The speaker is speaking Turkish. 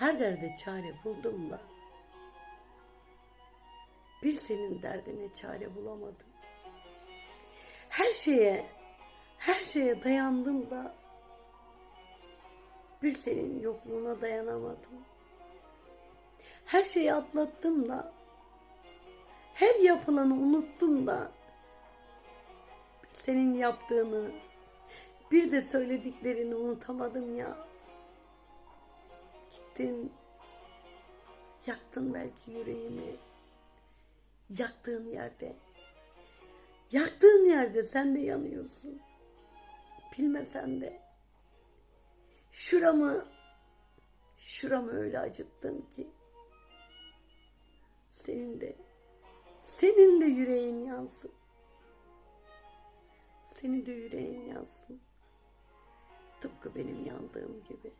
Her derde çare buldum da bir senin derdine çare bulamadım. Her şeye, her şeye dayandım da bir senin yokluğuna dayanamadım. Her şeyi atlattım da her yapılanı unuttum da senin yaptığını bir de söylediklerini unutamadım ya. Gittin. Yaktın belki yüreğimi. Yaktığın yerde. Yaktığın yerde sen de yanıyorsun. Bilmesen de. Şuramı şuramı öyle acıttın ki. Senin de senin de yüreğin yansın. Senin de yüreğin yansın. Tıpkı benim yandığım gibi